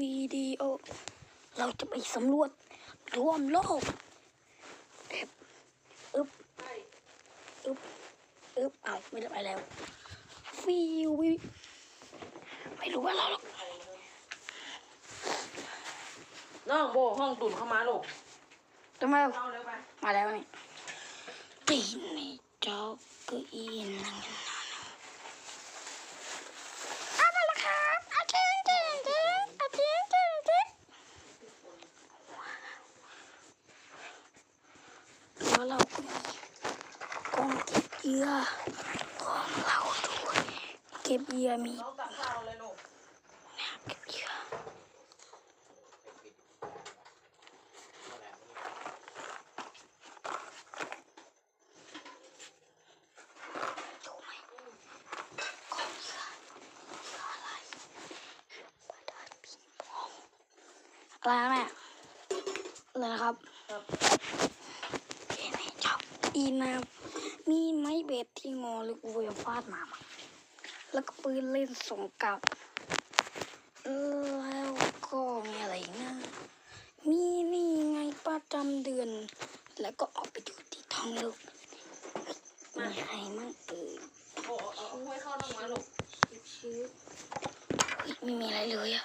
วิดีโอ เราจะไปสำรวจรวมโลกเอ็บอึบอึบอึบเอาไม่ได้ไปแล้วฟิววิวไม่รู้ว่าเราหรอกน้องโบห้องตุ่นเข้ามาลูกทำไมเอาเร็วไปมาแล้วนี่ตีในจอกเก็อีนั่งกันนอนเอามาแล้วครับอาเจนเจนเจนอาเจนเจนเจน แล้วเราก็มีกองเก็บเยื่อของเราด้วยเก็บเยื่อมีน้องตักข้าวเลยลูกเก็บเยื่อดูไหมกองเหยื่อเหยื่ออะไรปลาดาดปีปอะไรนะแม่อะไรนะครับ ครับ เห็นไหมช อีน้ำมีไม้เบ็ดที่งอหรือกูจะฟาดหมามาแล้วก็ปืนเล่นสงกับแล้วก็มีอะไรนะมีนี่ไงประจำเดือน แล้วก็ออกไปดูที่ท้องลูกมีใครมั่งเอ่ยโบเอาเอาถ้วยเข้าน้องมาลูกไม่มีอะไรเลยอะ